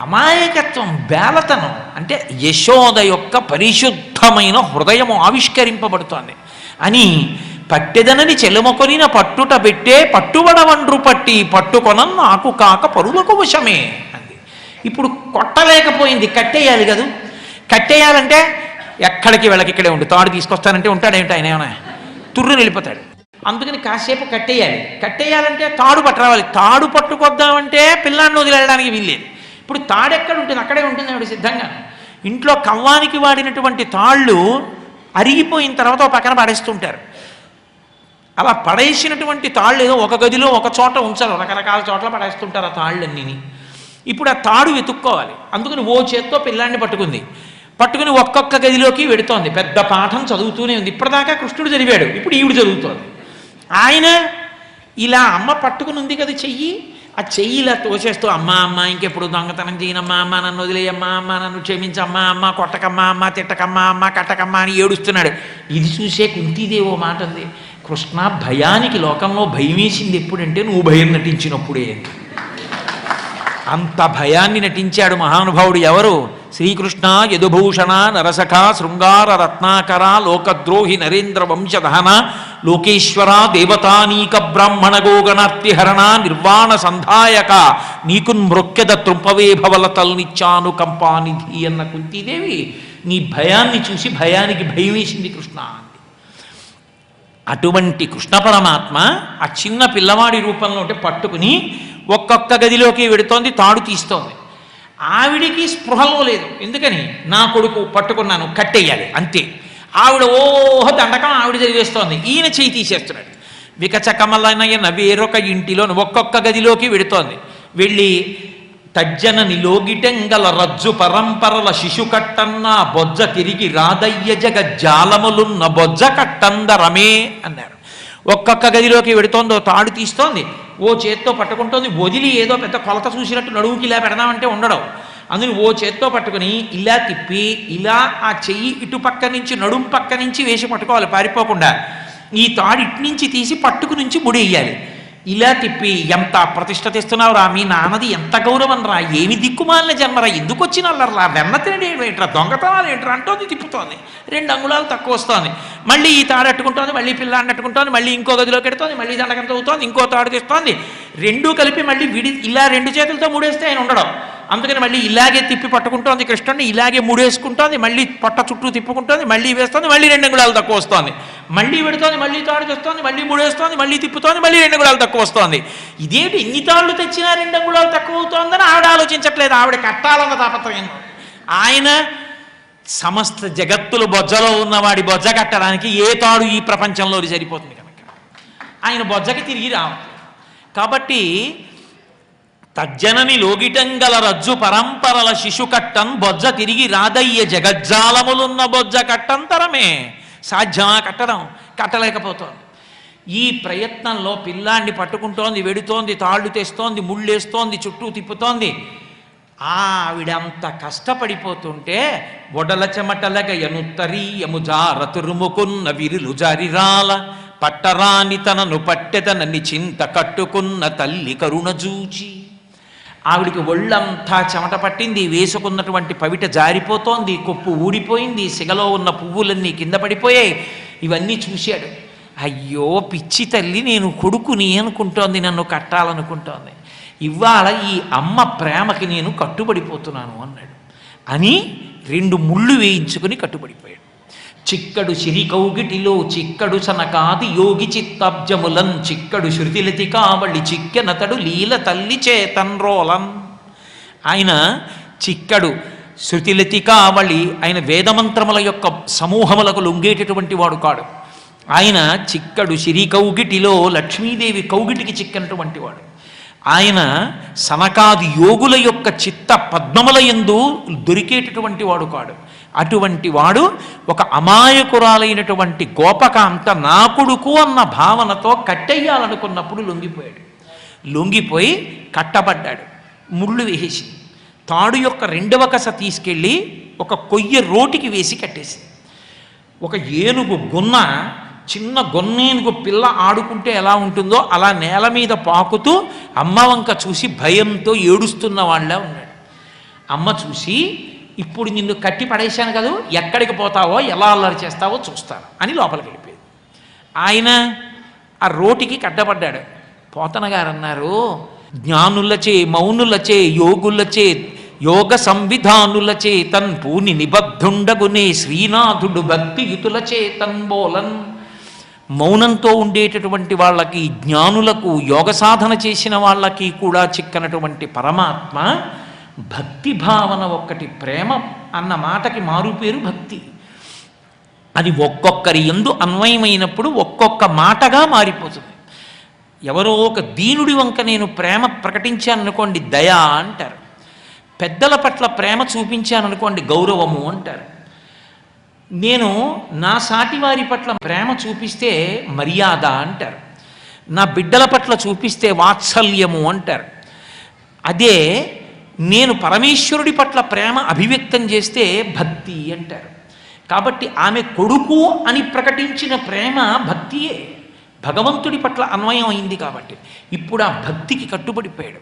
అమాయకత్వం బేలతనం అంటే యశోద యొక్క పరిశుద్ధమైన హృదయము ఆవిష్కరింపబడుతోంది. అని పట్టెదనని చెలుమకొనిన పట్టుట పెట్టే పట్టుబడవండ్రు పట్టి పట్టుకొన నాకు కాక పరులకు వశమే అంది. ఇప్పుడు కొట్టలేకపోయింది కట్టేయాలి కదూ? కట్టేయాలంటే ఎక్కడికి వెళ్ళకి ఇక్కడే ఉండు తాడు తీసుకొస్తానంటే ఉంటాడేమిటి ఆయన ఏమైనా? తుర్రు వెళ్ళిపోతాడు. అందుకని కాసేపు కట్టేయాలి. కట్టేయాలంటే తాడు పట్టరావాలి. తాడు పట్టుకొద్దామంటే పిల్లాన్ని వదిలేయడానికి వీల్లేదు. ఇప్పుడు తాడెక్కడ ఉంటుంది అక్కడే ఉంటుంది ఆవిడ సిద్ధంగా. ఇంట్లో కవ్వానికి వాడినటువంటి తాళ్ళు అరిగిపోయిన తర్వాత ఒక పక్కన పడేస్తుంటారు. అలా పడేసినటువంటి తాళ్ళు ఏదో ఒక గదిలో ఒక చోట ఉంచారు రకరకాల చోట్ల పడేస్తుంటారు ఆ తాళ్ళన్నీ ఇప్పుడు ఆ తాడు వెతుక్కోవాలి. అందుకని ఓ చేత్తో పిల్లాన్ని పట్టుకుంది. పట్టుకుని ఒక్కొక్క గదిలోకి వెడుతోంది. పెద్ద పాఠం చదువుతూనే ఉంది. ఇప్పటిదాకా కృష్ణుడు చదివాడు. ఇప్పుడు ఈవిడు చదువుతోంది. ఆయన ఇలా అమ్మ పట్టుకుని ఉంది కదా చెయ్యి. ఆ చెయ్యి ఇలా తోసేస్తూ అమ్మ అమ్మ ఇంకెప్పుడు దొంగతనం చేయనమ్మా అమ్మ నన్ను వదిలేయమ్మా అమ్మ నన్ను క్షమించమ్మా అమ్మ కొట్టకమ్మా అమ్మ తిట్టకమ్మా అమ్మ కట్టకమ్మా అని ఏడుస్తున్నాడు. ఇది చూసే కుంతీదేవో మాట ఉంది కృష్ణ భయానికి లోకంలో భయం వేసింది ఎప్పుడంటే నువ్వు భయం నటించినప్పుడే. అంత భయాన్ని నటించాడు మహానుభావుడు ఎవరు? శ్రీకృష్ణ యదుభూషణ నరసఖ శృంగార రత్నాకర లోకద్రోహి నరేంద్ర వంశదహన లోకేశ్వర దేవతానీక బ్రాహ్మణ గోగణార్తిహరణ నిర్వాణ సంధాయక నీకున్ మృక్కెద త్రుంపవే భవలతల్నిచ్చాను కంపానిధి అన్న కుంతీదేవి నీ భయాన్ని చూసి భయానికి భయం వేసింది కృష్ణ అటువంటి కృష్ణ పరమాత్మ ఆ చిన్న పిల్లవాడి రూపంలో ఉంటే పట్టుకుని ఒక్కొక్క గదిలోకి వెడుతోంది తాడు తీస్తోంది. ఆవిడికి స్పృహలో లేదు. ఎందుకని? నా కొడుకు పట్టుకున్నాను కట్టేయాలి అంతే. ఆవిడ ఓహ దండకం ఆవిడ చదివేస్తోంది ఈయన చేయి తీసేస్తున్నాడు. వికచకమలనయన వేరొక ఇంటిలో ఒక్కొక్క గదిలోకి వెడుతోంది. వెళ్ళి తజ్జనని నిలోగిటెంగల రజ్జు పరంపరల శిశు కట్టన్న బొజ్జ తిరిగి రాదయ్య జగ జాలములున్న బొజ్జ కట్టందరమే అన్నారు. ఒక్కొక్క గదిలోకి వెడుతోందో తాడు తీస్తోంది. ఓ చేత్తో పట్టుకుంటోంది. వదిలి ఏదో పెద్ద కొలత చూసినట్టు నడువుకి ఇలా పెడదామంటే ఉండడం. అందుని ఓ చేత్తో పట్టుకుని ఇలా తిప్పి ఇలా ఆ చెయ్యి ఇటు పక్క నుంచి నడుం పక్క నుంచి వేసి పట్టుకోవాలి పారిపోకుండా. ఈ తాడు ఇటు నుంచి తీసి పట్టుకు నుంచి ముడి వేయాలి. ఇలా తిప్పి ఎంత ప్రతిష్ట తెస్తున్నావు రా? మీ నాన్నది ఎంత గౌరవం రా? ఏమి దిక్కుమాలిన జన్మరా? ఎందుకు వచ్చిన వాళ్ళరా వెన్న తినడం ఏంట్రా? దొంగతనాలు ఏంట్రా? అంటోంది తిప్పుతోంది. రెండు అంగుళాలు తక్కువ వస్తోంది. మళ్ళీ ఈ తాడు అట్టుకుంటోంది మళ్ళీ పిల్లాన్ని అట్టుకుంటోంది మళ్ళీ ఇంకో గదిలోకి ఎడుతోంది మళ్ళీ దండకం చదువుతోంది ఇంకో తాడు తెస్తోంది. రెండూ కలిపి మళ్ళీ విడి ఇలా రెండు చేతులతో మూడేస్తే ఆయన ఉండడం. అందుకని మళ్ళీ ఇలాగే తిప్పి పట్టుకుంటోంది కృష్ణుడిని ఇలాగే ముడేసుకుంటోంది మళ్ళీ పొట్ట చుట్టూ తిప్పుకుంటోంది మళ్ళీ వేస్తోంది మళ్ళీ రెండు అంగుళాలు తక్కువ వస్తోంది. మళ్ళీ పెడుతోంది మళ్ళీ తాడు తెస్తోంది మళ్ళీ ముడేస్తోంది మళ్ళీ తిప్పుతోంది మళ్ళీ రెండు అంగుళాలు తక్కువ వస్తోంది. ఇదేంటి ఎన్ని తాళ్ళు తెచ్చినా రెండు అంగుళాలు తక్కువ అవుతోందని ఆవిడ ఆలోచించట్లేదు. ఆవిడ కట్టాలన్న తాపత్రయం ఆయన సమస్త జగత్తులు బొజ్జలో ఉన్నవాడి బొజ్జ కట్టడానికి ఏ తాడు ఈ ప్రపంచంలో సరిపోతుంది కనుక. ఆయన బొజ్జకి తిరిగి రావట్లేదు. కాబట్టి తజ్జనని లోగిటంగల రజ్జు పరంపరల శిశు కట్టం బొజ్జ తిరిగి రాదయ్య జగజ్జాలములున్న బొజ్జ కట్టంతరమే. సాధ్యమా కట్టడం? కట్టలేకపోతోంది. ఈ ప్రయత్నంలో పిల్లాన్ని పట్టుకుంటోంది వెడుతోంది తాళ్ళు తెస్తోంది ముళ్ళేస్తోంది చుట్టూ తిప్పుతోంది. ఆవిడంత కష్టపడిపోతుంటే ఒడల చెమటలగ ఎనుత్తరీయము జారతురుముకున్న విరులు జారిరాల పట్టరాని తనను పట్టెతనని చింత కట్టుకున్న తల్లి కరుణ జూచి ఆవిడికి ఒళ్ళంతా చెమట పట్టింది వేసుకున్నటువంటి పవిట జారిపోతోంది కొప్పు ఊడిపోయింది సిగలో ఉన్న పువ్వులన్నీ కింద పడిపోయాయి. ఇవన్నీ చూశాడు. అయ్యో పిచ్చి తల్లి నేను కొడుకుని అనుకుంటోంది నన్ను కట్టాలనుకుంటోంది. ఇవాళ ఈ అమ్మ ప్రేమకి నేను కట్టుబడిపోతున్నాను అన్నాడు. అని రెండు ముళ్ళు వేయించుకుని కట్టుబడిపోయాడు. చిక్కడు చిరికౌగిటిలో చిక్కడు సనకాది యోగి చిత్తాబ్జములన్. చిక్కడు శృతిలతి కావళి చిక్కెనతడు లీల తల్లి చేతన్రోలన్ ఆయన చిక్కడు శృతిలతి కావళి ఆయన వేదమంత్రముల యొక్క సమూహములకు లొంగేటటువంటి వాడు కాడు. ఆయన చిక్కడు సిరి కౌగిటిలో లక్ష్మీదేవి కౌగిటికి చిక్కనటువంటి వాడు. ఆయన సనకాది యోగుల యొక్క చిత్త పద్మముల ఎందు దొరికేటటువంటి వాడు కాడు. అటువంటి వాడు ఒక అమాయకురాలైనటువంటి గోపకాంత నా కొడుకు అన్న భావనతో కట్టెయ్యాలనుకున్నప్పుడు లొంగిపోయాడు. లొంగిపోయి కట్టబడ్డాడు. ముళ్ళు వేసి తాడు యొక్క రెండవ కస తీసుకెళ్ళి ఒక కొయ్య రోటికి వేసి కట్టేసింది. ఒక ఏనుగు గున్న చిన్న గొన్నేనుగు పిల్ల ఆడుకుంటే ఎలా ఉంటుందో అలా నేల మీద పాకుతూ అమ్మ వంక చూసి భయంతో ఏడుస్తున్న వాళ్ళ ఉన్నాడు. అమ్మ చూసి ఇప్పుడు నిన్ను కట్టి పడేశాను కదా ఎక్కడికి పోతావో ఎలా అల్లరి చేస్తావో చూస్తాను అని లోపలికి వెళ్ళిపోయింది. ఆయన ఆ రోటికి కట్టబడ్డాడు. పోతన గారు అన్నారు జ్ఞానులచే మౌనులచే యోగులచే యోగ సంవిధానులచే తన్ పూని నిబద్ధుండగునే శ్రీనాథుడు భక్తియుతులచే తన్ బోలన్ మౌనంతో ఉండేటటువంటి వాళ్ళకి జ్ఞానులకు యోగ సాధన చేసిన వాళ్ళకి కూడా చిక్కనటువంటి పరమాత్మ భక్తి భావన ఒక్కటి ప్రేమ అన్న మాటకి మారు పేరు భక్తి. అది ఒక్కొక్కరి ఎందు అన్వయమైనప్పుడు ఒక్కొక్క మాటగా మారిపోతుంది. ఎవరో ఒక దీనుడి వంక నేను ప్రేమ ప్రకటించాననుకోండి దయ అంటారు. పెద్దల పట్ల ప్రేమ చూపించాననుకోండి గౌరవము అంటారు. నేను నా సాటి వారి పట్ల ప్రేమ చూపిస్తే మర్యాద అంటారు. నా బిడ్డల పట్ల చూపిస్తే వాత్సల్యము అంటారు. అదే నేను పరమేశ్వరుడి పట్ల ప్రేమ అభివ్యక్తం చేస్తే భక్తి అంటారు. కాబట్టి ఆమె కొడుకు అని ప్రకటించిన ప్రేమ భక్తియే. భగవంతుడి పట్ల అన్వయం అయింది కాబట్టి ఇప్పుడు ఆ భక్తికి కట్టుబడిపోయాడు.